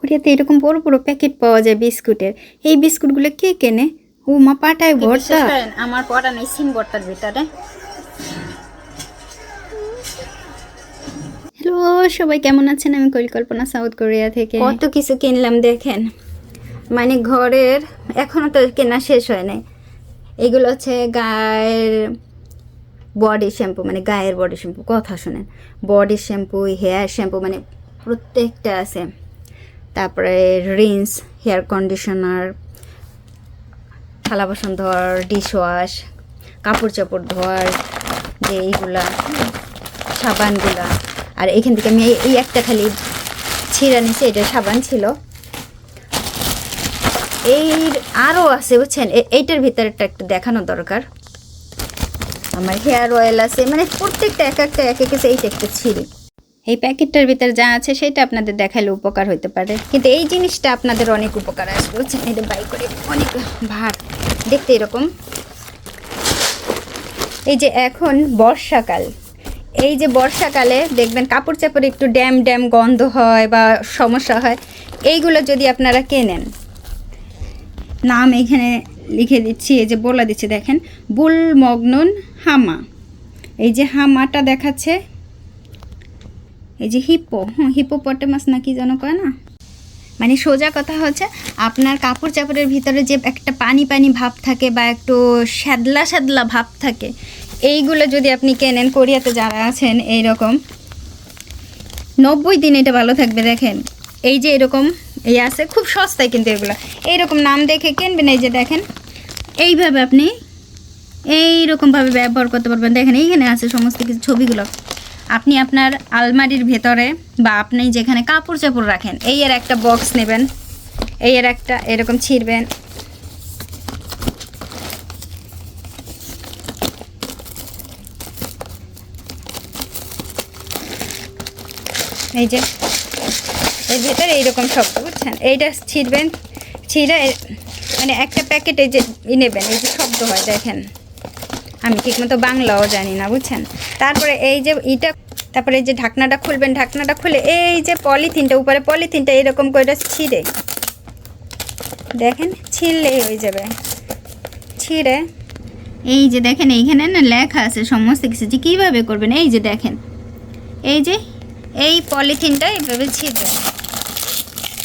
কোরিয়াতে এরকম বড় বড় প্যাকেট পাওয়া যায় বিস্কুটের। এই বিস্কুটগুলো কে কেনে? ও মা পাটায় ভর্তা? আমার পড়া নেই সিম ভর্তার ভিতরে। হ্যালো সবাই কেমন আছেন? আমি পরিকল্পনা সাউথ কোরিয়া থেকে। কত কিছু কিনলাম দেখেন। মানে ঘরের এখনও তো কেনা শেষ হয় নাই। এগুলো হচ্ছে গায়ের বডি শ্যাম্পু মানে গায়ের বডি শ্যাম্পু কথা শোনেন। বডি শ্যাম্পু হেয়ার শ্যাম্পু মানে প্রত্যেকটা আছে। তারপরে রিন্স, হেয়ার কন্ডিশনার, থালা বাসন ধোয়ার ডিশ ওয়াশ কাপড় চাপড় ধোয়ার, যে এইগুলা, সাবানগুলা। আর এখান থেকে আমি এই- একটা খালি ছিঁড়া নিছি, এটা সাবান ছিল। এই আরও আছে, বুঝছেন? এইটার ভিতরেরটা একটু দেখানো দরকার। আমার হেয়ার অয়েল আছে মানে প্রত্যেকটা এক একটা, এক এক এইটা একটু ছিঁড়ি। এই প্যাকেটটার ভিতরে যা আছে সেটা আপনাদের দেখালে উপকার হতে পারে। কিন্তু এই জিনিসটা আপনাদের অনেক উপকার আসবে, বুঝছেন? এটা বাই করে অনেক ভার। দেখতে এরকম। এই যে এখন বর্ষাকাল। এই যে বর্ষাকালে দেখবেন কাপড় চাপড়ে একটু ড্যাম ড্যাম গন্ধ হয় বা সমস্যা হয়, এইগুলো যদি আপনারা কেনেন। নাম এখানে লিখে দিচ্ছি, এই যে বলে দিচ্ছি, দেখেন বুল মগ্নন হামা। এই যে হামাটা দেখাচ্ছে এই যে হিপো হ্যাঁ হিপোপটেমাস না কি যেন কয় না? মানে সোজা কথা হচ্ছে, আপনার কাপড় চাপড়ের ভিতরে যে একটা পানি পানি ভাব থাকে বা একটু শ্যাদলা শ্যাদলা ভাব থাকে, এইগুলো যদি আপনি কেনেন, কোরিয়াতে যারা আছেন এই রকম নব্বই দিন এটা ভালো থাকবে দেখেন। এই যে এরকম এই আছে, খুব সস্তায় কিন্তু এগুলো। এইরকম নাম দেখে কিনবেন, এই যে দেখেন, এইভাবে আপনি এইরকমভাবে ব্যবহার করতে পারবেন। দেখেন এইখানে আছে সমস্ত কিছু, ছবিগুলো। আপনি আপনার আলমারির ভেতরে বা আপনি যেখানে কাপড় চাপড় রাখেন, এই এর একটা বক্স নেবেন। এই এর একটা এরকম ছিঁড়বেন। এই যে, এর ভেতরে এইরকম শব্দ বুঝছেন? এইটা ছিঁড়বেন, ছিঁড়ে মানে একটা প্যাকেটে যে নেবেন, এই যে শব্দ হয়, দেখেন। আমি ঠিকমতো বাংলাও জানি না, বুঝছেন? তারপরে এই যে ইটা, তারপরে এই যে ঢাকনাটা খুলবেন, ঢাকনাটা খুলে এই যে পলিথিনটা, উপরে পলিথিনটা এরকম করে ছিঁড়ে, দেখেন, ছিঁড়লেই হয়ে যাবে। ছিঁড়ে, এই যে দেখেন, এইখানে না লেখা আছে সমস্ত কিছু, যে কীভাবে করবেন, এই যে দেখেন, এই যে এই পলিথিনটা এইভাবে ছিঁড়বেন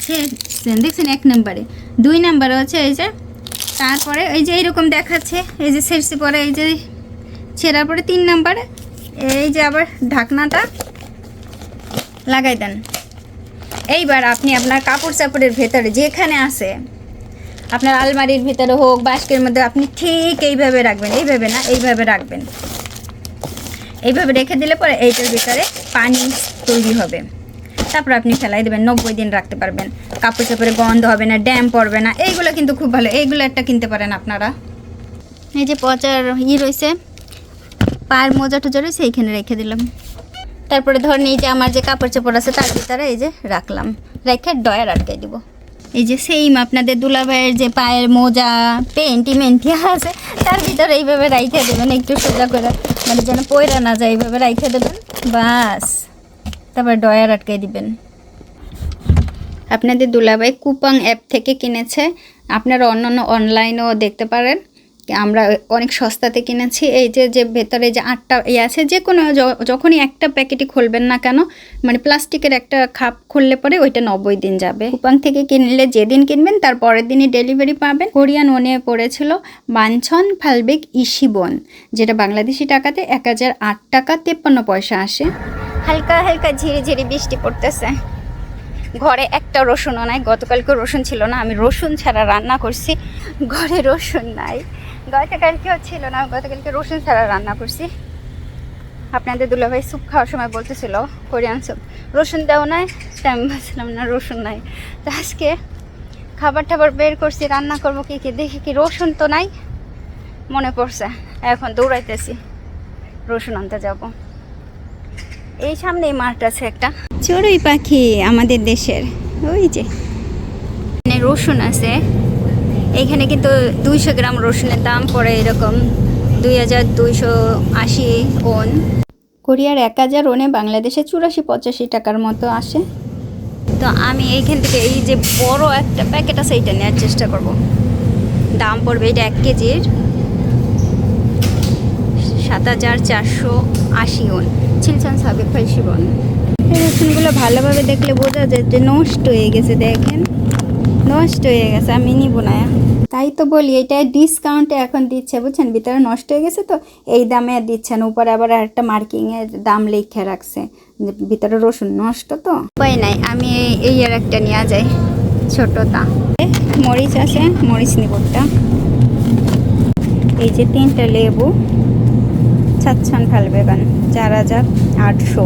ছিঁড়ছেন, দেখছেন এক নম্বরে। দুই নম্বরে হচ্ছে এই যে তারপরে এই যে এইরকম দেখাচ্ছে, এই যে ছেড়ছি পরে এই যে ছেঁড়ার পরে তিন নম্বরে, এই যে আবার ঢাকনাটা লাগাই দেন। এইবার আপনি আপনার কাপড় চাপড়ের ভেতরে যেখানে আছে, আপনার আলমারির ভেতরে হোক, বাস্কের মধ্যে আপনি ঠিক এইভাবে রাখবেন, এইভাবে না, এইভাবে রাখবেন। এইভাবে রেখে দিলে পরে এইটার ভিতরে পানি তৈরি হবে। তারপর আপনি ফেলাই দেবেন, নব্বই দিন রাখতে পারবেন। কাপড় চাপড়ে গন্ধ হবে না, ড্যাম পড়বে না, এইগুলো কিন্তু খুব ভালো। এইগুলো একটা কিনতে পারেন আপনারা। এই যে পচার ই রয়েছে পায়ের মোজা টোজা রয়েছে এইখানে রেখে দিলাম। তারপরে ধরেন এই যে আমার যে কাপড় চাপড় আছে, তার ভিতরে এই যে রাখলাম। রেখে ডয়ার আটকে দিব। এই যে সেইম আপনাদের দুলাভাইয়ের যে পায়ের মোজা পেন্টি মেন্টি আছে, তার ভিতরে এইভাবে রাইখে দেবেন, একটু সোজা করে। মানে যেন পয়রা না যায়, এইভাবে রাইখে দেবেন। বাস। তারপরে ডয়ার আটকে দিবেন। আপনাদের দুলাভাই কুপাং অ্যাপ থেকে কিনেছে। আপনারা অন্যান্য অনলাইনেও দেখতে পারেন। আমরা অনেক সস্তাতে কিনেছি। এই যে যে ভেতরে যে আটটা ইয়ে আছে, যে কোনো যখনই একটা প্যাকেটই খুলবেন না কেন মানে প্লাস্টিকের একটা খাপ খুললে পরে ওইটা নব্বই দিন যাবে। কুপাং থেকে কিনলে যেদিন কিনবেন, তার পরের দিনই ডেলিভারি পাবেন। কোরিয়ান ওনে পড়েছিল মানছন ফালবেক ইসিবন যেটা বাংলাদেশি টাকাতে এক হাজার আট টাকা তেপ্পান্ন পয়সা আসে। হালকা হালকা ঝিরি ঝিরি বৃষ্টি পড়তেছে। ঘরে একটা রসুনও নাই, গতকালকে রসুন ছিল না, আমি রসুন ছাড়া রান্না করছি। ঘরে রসুন নাই। গতকালকেও ছিল না, গতকালকে রসুন ছাড়া রান্না করছি। আপনাদের দুলাভাই স্যুপ খাওয়ার সময় বলতেছিল, কোরিয়ান স্যুপ, রসুন দেও নাই? তা আমি বলছিলাম, না, রসুন নাই। তো আজকে খাবার টাবার বের করছি, রান্না করব কি কি, দেখি কি রসুন তো নাই? মনে পড়ছে, এখন দৌড়াইতেছি, রসুন আনতে যাব। এই সামনেই মাঠ আছে একটা। চড়ুই পাখি আমাদের দেশের। ওই যে। এখানে রসুন আছে। এখানে কিন্তু দুইশো গ্রাম রসুনের দাম পড়ে এরকম দুই হাজার দুইশো আশি ওন। কোরিয়ার এক হাজার ওনে বাংলাদেশে চুরাশি পঁচাশি টাকার মতো আসে। তো আমি এইখান থেকে এই যে বড় একটা প্যাকেট আছে এটা নেওয়ার চেষ্টা করব। দাম পড়বে এটা এক কেজির। হাজার চারশো আশি ওন। ছিলছান সাবেক ফাইসিবন এই রসুনগুলো ভালোভাবে দেখলে বোঝা যায় যে নষ্ট হয়ে গেছে দেখেন। নষ্ট হয়ে গেছে আমি নিব না তাই তো বলি এটা ডিসকাউন্টে এখন দিচ্ছে বুঝছেন? ভিতরে নষ্ট হয়ে গেছে তো এই দামে দিচ্ছেন উপরে আবার একটা মার্কিংয়ের দাম লিখে রাখছে ভিতরে রসুন নষ্ট তো। উপায় নাই আমি এই- এই আর একটা নেওয়া যায় ছোটটা। মরিচ আছে মরিচ নিবটা এই যে তিনটা লেবু। ছাচ্ছান ফাল বেগান চার হাজার আটশো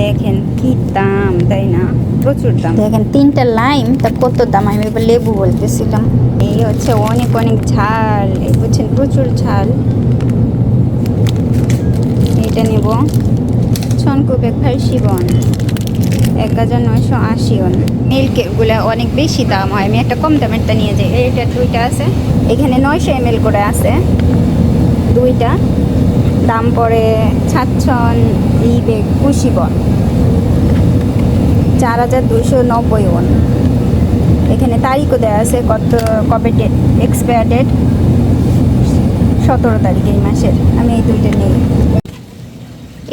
দেখেন কি দাম তাই না? প্রচুর দাম। দেখেন তিনটা লাইম তা কত দাম? আমি এবার লেবু বলতেছিলাম। এই হচ্ছে অনেক অনেক ঝাল। এই বুঝছেন প্রচুর ঝাল। এইটা নেব। ছনকুবে ফাইসিবন এক হাজার নয়শো আশি ওন মিল্কেরগুলো অনেক বেশি দাম হয়। আমি একটা কম দামেরটা নিয়ে যাই। এইটা দুইটা আছে। এখানে নয়শো এম করে আছে। দুইটা। দাম পড়ে ছাচ্ছন ইবে কুশিবন চার হাজার দুশো নব্বই ওন। এখানে তারিখও দেওয়া আছে কত, কবে ডেট এক্সপায়ার ডেট সতেরো তারিখ এই মাসের। আমি এই দুইটা নিই।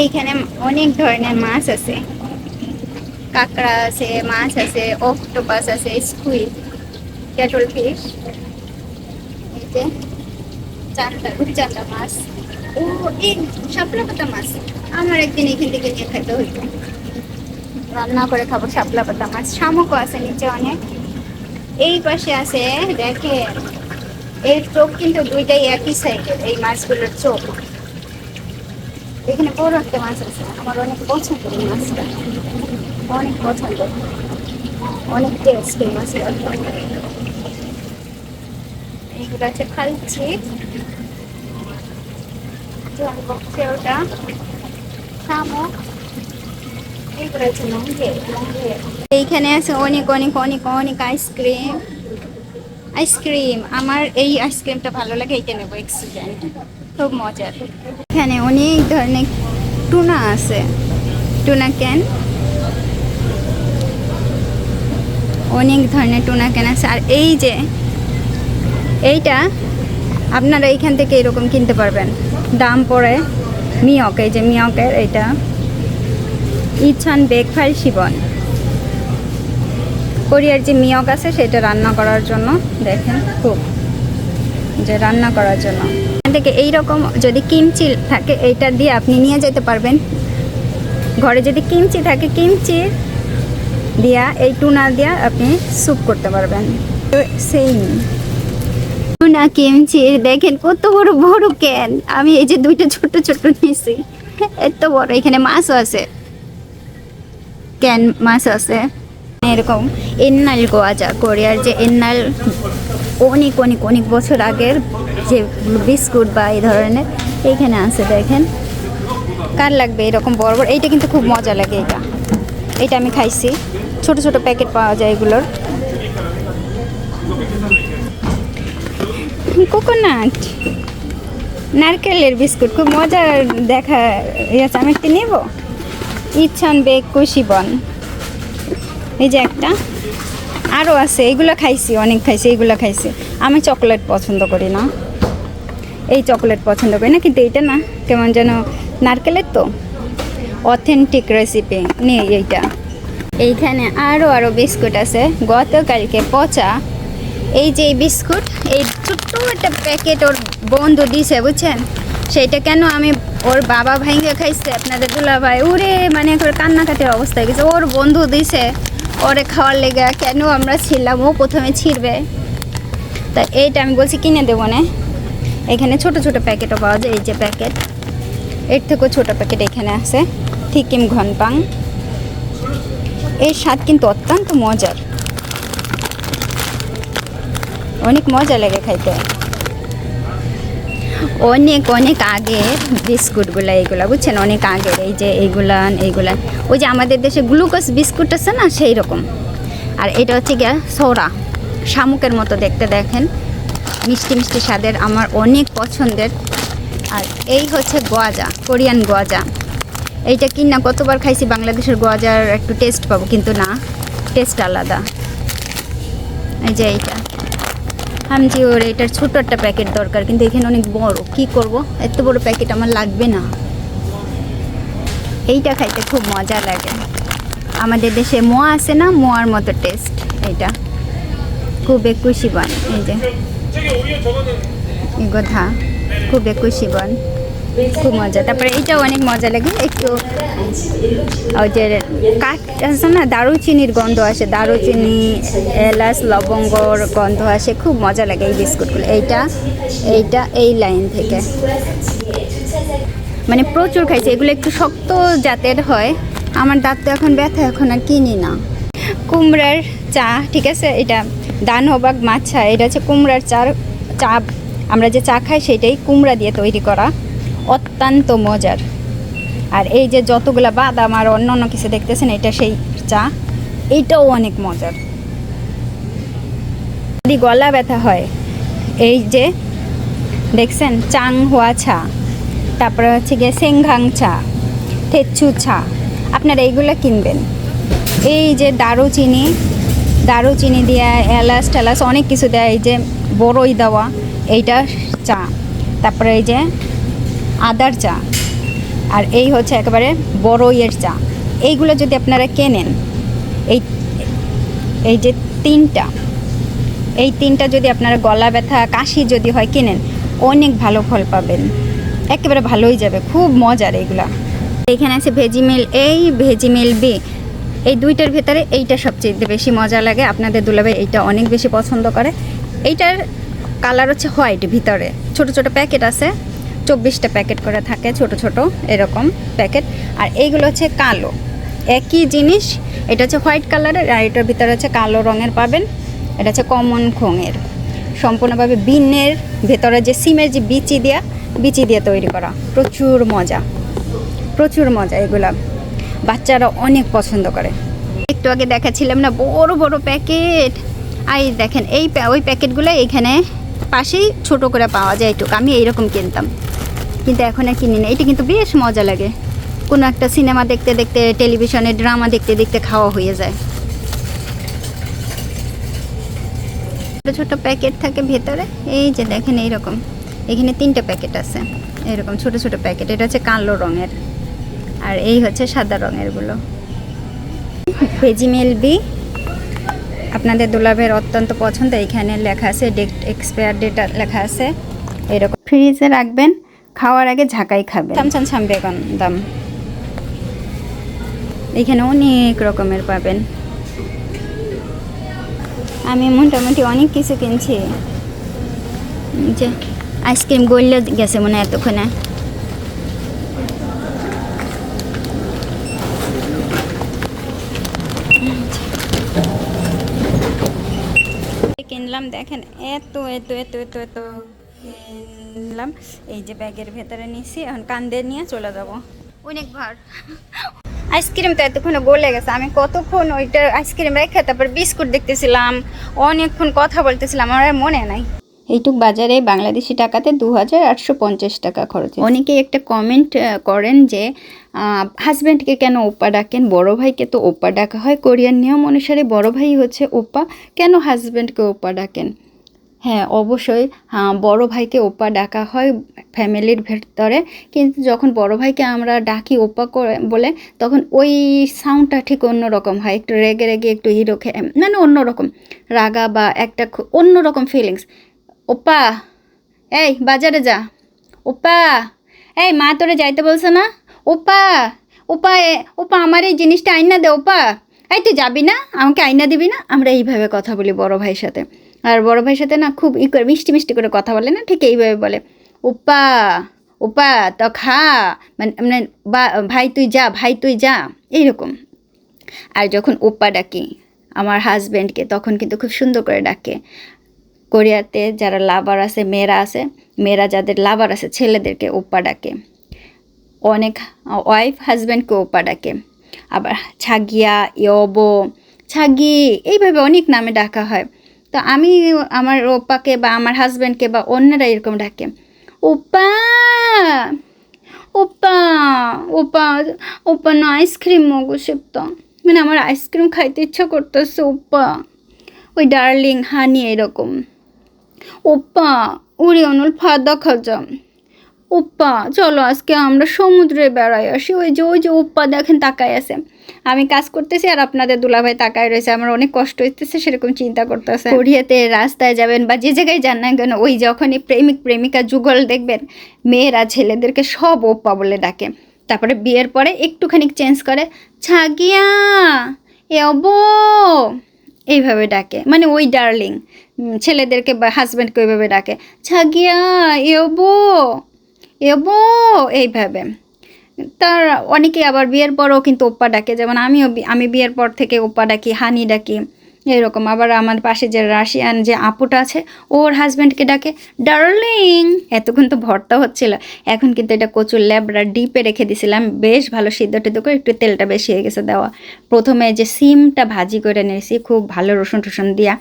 এইখানে অনেক ধরনের মাছ আছে। কাঁকড়া আছে, মাছ আছে অক্টোপাস আছে স্কুইড ক্যাটল ফিশ এই যে। চান্দা রূপচান্দা মাছ, ও, এই শাপলা পাতা মাছ, আমার একদিন এখান থেকে নিয়ে খেতে হইতো রান্না করে খাব শাপলা পাতা মাছ, শামুকও আছে নিচে অনেক। এই পাশে আছে দেখে এর চোখ কিন্তু দুইটাই একই সাইডের এই মাছগুলোর চোখ। এখানে বড় একটা মাছ আছে, আমার অনেক পছন্দ এই মাছটা। অনেক পছন্দ অনেক টেস্ট এই মাছের এইগুলো আছে খালছি। এইখানে আছে অনেক অনেক অনেক অনেক আইসক্রিম। আইসক্রিম, আমার এই আইসক্রিমটা ভালো লাগে, এইটা নেব এক্সিডেন্ট। খুব মজার। এখানে অনেক ধরনের টুনা আছে। Tuna can. অনেক ধরনের টুনা ক্যান আছে। আর এই যে, এইটা আপনারা এইখান থেকে এরকম কিনতে পারবেন। দাম পড়ে মিয়ক, এই যে মিয়কের এইটা ইছান বেকফাই শিবন। কোরিয়ার যে মিয়ক আছে, সেটা রান্না করার জন্য দেখেন খুব, যে রান্না করার জন্য। থেকে এইরকম যদি কিমচি থাকে, এইটা দিয়ে আপনি নিয়ে যেতে পারবেন। ঘরে যদি কিমচি থাকে, কিমচি দিয়া, এই টুনা দিয়া আপনি স্যুপ করতে পারবেন। সেম টুনা কিমচি দেখেন কত বড় বড় ক্যান আমি এই যে দুইটা ছোট ছোট নিয়েছি এত বড়, এখানে মাছও আছে। ক্যান মাছ আছে? এরকম এন্নাল গোয়াজা কোরিয়ার যে এন্নাল অনেক অনেক অনেক বছর আগের যে বিস্কুট বা এই ধরনের এইখানে আছে, দেখেন। কার লাগবে এরকম বড় বড়? এইটা কিন্তু খুব মজা লাগে এটা। এটা আমি খাইছি। ছোট ছোট প্যাকেট পাওয়া যায় এগুলোর। কোকোনাট। নারকেলের বিস্কুট, খুব মজার দেখা ইয়েছে আমি একটি নেব? ইচ্ছন বেগ কুশিবন এই যে একটা। আরও আছে এইগুলো খাইছি, অনেক খাইছি এইগুলো খাইছি। আমি চকলেট পছন্দ করি না। এই চকলেট পছন্দ করি না, কিন্তু এইটা না, কেমন যেন নারকেলের তো। অথেন্টিক রেসিপি, নেই এইটা। এইখানে আরও আরও বিস্কুট আছে। গতকালকে পচা এই যে এই বিস্কুট, এই ছোট্ট একটা প্যাকেট ওর বন্ধু দিছে, বুঝছেন? সেইটা কেন আমি ওর বাবা ভাইকে খাইছে? আপনাদের দুলা ভাই ওরে মানে একবার কান্নাকাটির অবস্থা গেছে। ওর বন্ধু দিছে, ওরে খাওয়ার লেগে কেন আমরা ছিলাম? ও প্রথমে ছিঁড়বে। তা এইটা আমি বলছি, কিনে দেবো না? এখানে ছোট ছোট প্যাকেটও পাওয়া যায়, এই যে প্যাকেট। এর থেকেও ছোট প্যাকেট এখানে আছে। থিকিম ঘনপাং। এর স্বাদ কিন্তু অত্যন্ত মজার। অনেক মজা লাগে খাইতে। অনেক অনেক আগের বিস্কুটগুলো এইগুলা, বুঝছেন? অনেক আগের এই যে এইগুলান এইগুলান ওই যে আমাদের দেশে গ্লুকোজ বিস্কুট আছে না, সেই রকম। আর এটা হচ্ছে গিয়া সোরা। শামুকের মতো দেখতে দেখেন। মিষ্টি মিষ্টি স্বাদের, আমার অনেক পছন্দের। আর এই হচ্ছে গোয়াজা, কোরিয়ান গোয়াজা। এইটা কিনা কতবার খাইছি, বাংলাদেশের গজার একটু টেস্ট পাবো, কিন্তু না, টেস্ট আলাদা। এই যে এইটা। আমি যে, ওর, এটার ছোট একটা প্যাকেট দরকার। কিন্তু এখানে অনেক বড়। কি করব? এত বড় প্যাকেট আমার লাগবে না। এইটা খাইতে খুব মজা লাগে। আমাদের দেশে মোয়া আছে না? মোয়ার মতো টেস্ট এটা খুব একুশি বান, এই যে। কথা, খুব একুশি বন। খুব মজা। তারপরে এইটাও অনেক মজা লাগে। একটু ওই যে কাঠ আছে না, দারুচিনির গন্ধ আসে। দারুচিনি, এলাচ, লবঙ্গর গন্ধ আসে। খুব মজা লাগে এই বিস্কুটগুলো। এইটা এইটা, এই লাইন থেকে। মানে প্রচুর খাইছে। এগুলো একটু শক্ত জাতের হয়। আমার দাঁত তো এখন ব্যথা, এখন আর কিনি না। কুমড়ার চা, ঠিক আছে? এটা দান হবাক মাছা এটা হচ্ছে কুমড়ার চার চা আমরা যে চা খাই, সেটাই কুমড়া দিয়ে তৈরি করা। অত্যন্ত মজার। আর এই যে যতগুলা বাদাম আর অন্য অন্য কিছু দেখতেছেন, এটা সেই চা এইটাও অনেক মজার। যদি গলা ব্যথা হয়, এই যে দেখছেন চাং হোয়া ছা তারপরে হচ্ছে গিয়ে সেংঘাং চা, থেচ্ছু চা, আপনারা এইগুলো কিনবেন। এই যে দারুচিনি দারুচিনি দেওয়া এলাচ টেলাচ অনেক কিছু দেয়, এই যে বড়ই দেওয়া, এইটা চা, তারপরে এই যে আদার চা। আর এই হচ্ছে একেবারে বড়ইয়ের চা। এইগুলো যদি আপনারা কেনেন, এই এই যে তিনটা, এই তিনটা যদি আপনারা গলা ব্যথা, কাশি যদি হয় কেনেন, অনেক ভালো ফল পাবেন। একেবারে ভালোই যাবে, খুব মজার এইগুলা এখানে আছে ভেজিমেল এই ভেজিমেল বি এই দুইটার ভেতরে এইটা সবচেয়ে বেশি মজা লাগে। আপনাদের দুলাভাই এইটা অনেক বেশি পছন্দ করে। এইটার কালার হচ্ছে হোয়াইট ভিতরে। ছোট ছোট প্যাকেট আছে। চব্বিশটা প্যাকেট করে থাকে, ছোট ছোট এরকম প্যাকেট। আর এইগুলো হচ্ছে কালো। একই জিনিস, এটা হচ্ছে হোয়াইট কালারের, আর এটার ভিতরে হচ্ছে কালো রঙের পাবেন। এটা হচ্ছে কমন খোঙের। সম্পূর্ণভাবে বিনের ভেতরে যে সিমের যে বিচি দেওয়া বিচি দিয়ে তৈরি করা। প্রচুর মজা। প্রচুর মজা এগুলা। বাচ্চারা অনেক পছন্দ করে। একটু আগে দেখাচ্ছিলাম না, বড় বড় প্যাকেট। আই, দেখেন, এই ওই প্যাকেটগুলো এখানে পাশেই ছোট করে পাওয়া যায়। এটুকু আমি এইরকম কিনতাম। কিন্তু এখন আর কিনি না। এটা কিন্তু বেশ মজা লাগে। কোনো একটা সিনেমা দেখতে দেখতে, টেলিভিশনে ড্রামা দেখতে দেখতে খাওয়া হয়ে যায়। ছোটো ছোটো প্যাকেট থাকে ভেতরে। এই যে দেখেন এইরকম। এখানে তিনটে প্যাকেট আছে। এরকম ছোট ছোট প্যাকেট। এটা হচ্ছে কালো রঙের। আর এই হচ্ছে সাদা রঙেরগুলো। ভেজিমেল বি। আপনাদের দুলাভের অত্যন্ত পছন্দ এখানে লেখা আছে, ডেট, এক্সপায়ার ডেট লেখা আছে। এরকম। ফ্রিজে রাখবেন। খাওয়ার আগে ঝাঁকাই খাবে চামচাম ছাম বেগুন দাম। এখানে অনেক রকমের পাবেন। আমি মোটামুটি অনেক কিছু কিনছি। যে আইসক্রিম গড়লে গেছে মনে হয় এতক্ষণে। কিনলাম দেখেন, এত এত এত এত এত। কিনলাম এই যে ব্যাগের ভেতরে নিছি এখন কান্দে নিয়ে চলে যাব। অনেক ভার। আইসক্রিম তো এতক্ষণে গলে গেছে। আমি কতক্ষণ ওইটা আইসক্রিম রেখে তারপর বিস্কুট দেখতেছিলাম অনেকক্ষণ কথা বলতেছিলাম আমার মনে নাই। এইটুক বাজারে বাংলাদেশি টাকাতে দু হাজার আটশো পঞ্চাশ টাকা খরচ অনেকেই একটা কমেন্ট করেন যে হাজব্যান্ডকে কেন ওপ্পা ডাকেন? বড় ভাইকে তো ওপ্পা ডাকা হয়। কোরিয়ান নিয়ম অনুসারে বড় ভাই হচ্ছে ওপ্পা। কেন হাজব্যান্ডকে ওপ্পা ডাকেন? হ্যাঁ অবশ্যই। বড় ভাইকে ওপ্পা ডাকা হয় ফ্যামিলির ভেতরে। কিন্তু যখন বড় ভাইকে আমরা ডাকি ওপ্পা করে বলে, তখন ওই সাউন্ডটা ঠিক অন্যরকম হয়। একটু রেগে রেগে, একটু হিরো মানে অন্যরকম। রাগা বা একটা অন্যরকম ফিলিংস ওপ্পা, এই, বাজারে যা। ওপ্পা, এই, মা তোরে যাইতে বলছে না? ওপা ওপা ওপা আমার এই জিনিসটা আইনা দে ওপা এই, তুই যাবি না? আমাকে আইনা দিবি না? আমরা এইভাবে কথা বলি বড় ভাইয়ের সাথে। আর বড় ভাইয়ের সাথে না খুব ই করে মিষ্টি মিষ্টি করে কথা বলে না? ঠিক এইভাবে বলে ওপা ওপা তো খা মানে মানে বা, ভাই তুই যা, ভাই তুই যা। এইরকম। আর যখন ওপ্পা ডাকি, আমার হাজব্যান্ডকে তখন কিন্তু খুব সুন্দর করে ডাকে। কোরিয়াতে যারা লাভার আছে, মেয়েরা আছে, মেয়েরা যাদের লাভার আছে, ছেলেদেরকে ওপ্পা ডাকে। অনেক ওয়াইফ হাজব্যান্ডকে ওপা ডাকে। আবার ছাগিয়া, ইয়বো, ছাগি, এইভাবে অনেক নামে ডাকা হয়। তো আমি আমার ওপাকে বা আমার হাজব্যান্ডকে বা অন্যরা এরকম ডাকে। ওপা ওপা ওপা ওপা না আইসক্রিম মগো তো মানে আমার আইসক্রিম খাইতে ইচ্ছা করতেছে ওপা ওই ডার্লিং হানি এরকম। ওপা উড়ি অনুল ফাদা খাজা। ওপ্পা, চলো আজকে আমরা সমুদ্রে বেড়াই আসি। ওই যে ওই যে, ওপ্পা, দেখেন, তাকায় আছে। আমি কাজ করতেছি আর আপনাদের দুলাভাই তাকায় রয়েছে। আমার অনেক কষ্ট হইতেছে, সেরকম চিন্তা করতেছে। কোরিয়াতে রাস্তায় যাবেন বা যে জায়গায় যান না কেন, ওই যখনই প্রেমিক, প্রেমিকা যুগল দেখবেন, মেয়েরা ছেলেদেরকে সব ওপ্পা বলে ডাকে। তারপরে বিয়ের পরে একটুখানি চেঞ্জ করে, ছাগিয়া, এ এবো এইভাবে ডাকে। মানে ওই ডার্লিং ছেলেদেরকে বা হাজব্যান্ডকে ওইভাবে ডাকে। ছাগিয়া এবো এবো এইভাবে তার অনেকে আবার বিয়ের পরও কিন্তু ওপ্পা ডাকে, যেমন আমিও আমি বিয়ের পর থেকে ওপ্পা ডাকি, হানি ডাকি এরকম আবার আমার পাশে যে রাশিয়ান যে আপুটা আছে, ওর হাজব্যান্ডকে ডাকে ডার্লিং এতক্ষণ তো ভর্তা হচ্ছিল। এখন কিন্তু এটা কচুর ল্যাবরা ডিপে রেখে দিছিলাম। বেশ ভালো সিদ্ধ টিদ্ধ করে একটু তেলটা বেশি হয়ে গেছে দেওয়া। প্রথমে যে সিমটা ভাজি করে নিয়েছি, খুব ভালো রসুন টসুন দিয়া।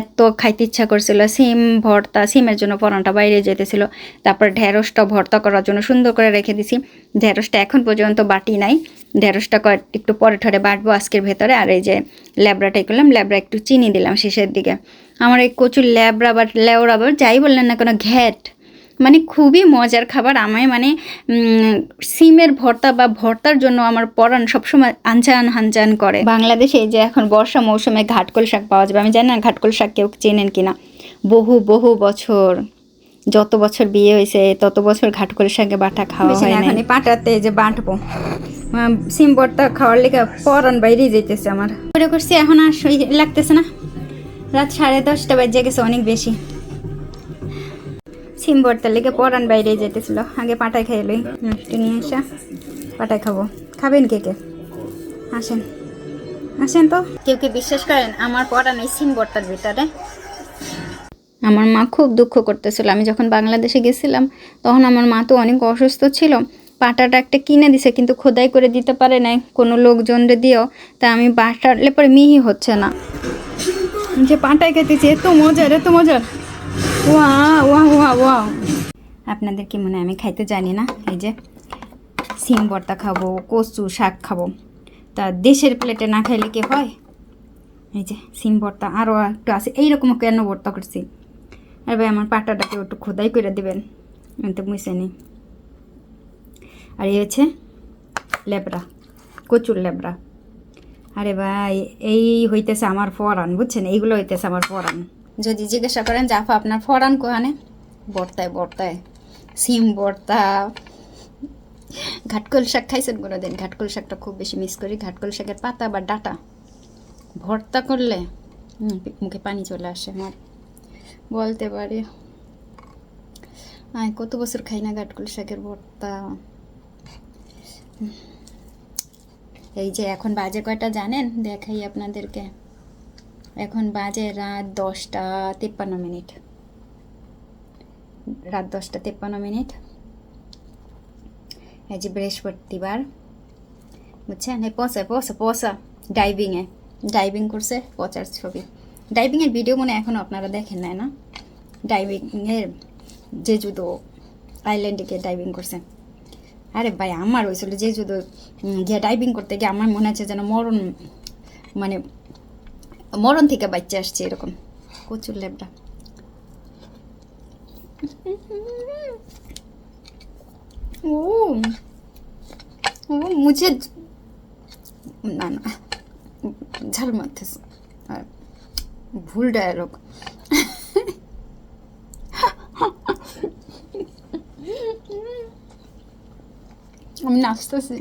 এত খাইতে ইচ্ছা করছিল, সিম ভর্তা, সিমের জন্য পরানটা বাইরে যেতেছিল তারপর ঢেঁড়সটা ভর্তা করার জন্য সুন্দর করে রেখে দিছি। ঢেঁড়সটা এখন পর্যন্ত বাটি নাই। ঢেঁড়সটা একটু পরে ঠরে বাটবো আজকের ভেতরে। আর এই যে ল্যাবড়াটাই করলাম, ল্যাবড়া একটু চিনি দিলাম শেষের দিকে। আমার এই কচুর ল্যাবড়া বা লেওড়া বা যাই বললেন না কোনো, ঘ্যাট। মানে খুবই মজার খাবার। আমায় মানে সিমের ভর্তা বা ভর্তার জন্য আমার পরাণ সবসময় আনচান হানচান করে। বাংলাদেশে এই যে এখন বর্ষা মৌসুমে ঘাটকল শাক পাওয়া যাবে আমি জানি না ঘাটকল শাক কেউ চেনেন কিনা। বহু বহু বছর যত বছর বিয়ে হয়েছে তত বছর ঘাটকল শাকে বাটা খাওয়া হয় এখন পাটাতে যে বাঁটবো। সিম ভর্তা খাওয়ার লেগে পরান বাইরে যেতেছে আমার। করে করছি এখন আর লাগতেছে না। রাত সাড়ে দশটা বাজে গেছে অনেক বেশি। সিম ভর্তার লেগে পরান বাইরে যেতেছিল আগে পাটায় খেয়ে লই। হুম, একটু নিয়ে আসা। পাটায় খাব। খাবেন কে কে? আসেন। আসেন তো। কেউ কি বিশ্বাস করেন আমার পরান এই সিম ভর্তার ভিতরে? আমার মা খুব দুঃখ করতেছিল। আমি যখন বাংলাদেশে গেছিলাম তখন আমার মা তো অনেক অসুস্থ ছিল। পাটাটা একটা কিনে দিছে কিন্তু খোদাই করে দিতে পারে নাই। কোনো লোকজনরে দিয়েও তা আমি বাটালে পরে মিহি হচ্ছে না। যে পাটায় খেতেছি এত মজার এত মজার। ওয়া ওয়া ওয়া ওয়া আপনাদের কি মনে আমি খাইতে জানি না? এই যে সিম ভর্তা খাব, কচু শাক খাব। তা দেশের প্লেটে না খাইলে কি হয়? এই যে সিম ভর্তা আরও একটু আছে, এইরকম কেন ভর্তা করছি? আর ভাই, আমার পাটাটাকে একটু খোদাই করে দেবেন। আমি তো বুঝছেনি আর এই হচ্ছে লেবড়া, কচুর লেবড়া। আরে ভাই, এই হইতেছে আমার ফরান বুঝছেন? এইগুলো হইতেছে আমার ফরান যদি জিজ্ঞাসা করেন জাফা আপনার ফরান কোহানে? বর্তায় বর্তায়। সিম বর্তা। ঘাটকল শাক খাইছেন কোনো দিন ঘাটকল শাকটা খুব বেশি মিস করি। ঘাটকল শাকের পাতা বা ডাটা। ভর্তা করলে মুখে পানি চলে আসে আমার। বলতে পারি, আয়, কত বছর খাই না ঘাটকল শাকের ভর্তা? এই যে এখন বাজে কয়টা জানেন? দেখাই আপনাদেরকে। এখন বাজে রাত দশটা তেপ্পান্ন মিনিট। রাত দশটা তেপ্পান্ন মিনিট। এই যে বৃহস্পতিবার বুঝছেন? এই পচা পচা পচা ডাইভিংয়ে ডাইভিং করছে পচার ছবি। ডাইভিংয়ের ভিডিও মনে এখনও আপনারা দেখেন নাই না? ডাইভিংয়ের জেজুদো আইল্যান্ডে গিয়ে ডাইভিং করছে। আরে ভাই আমার হয়েছিল জেজুদো উম, গিয়ে ডাইভিং করতে গিয়ে আমার মনে হচ্ছে যেন মরণ মানে মরণ থেকে বাচ্চা আসছে এরকম। কচুর লেবটা ও ও মুঝে না না ঝাল মারতেছে। আর ভুল ডায়ালগ আমি নাচতেছি।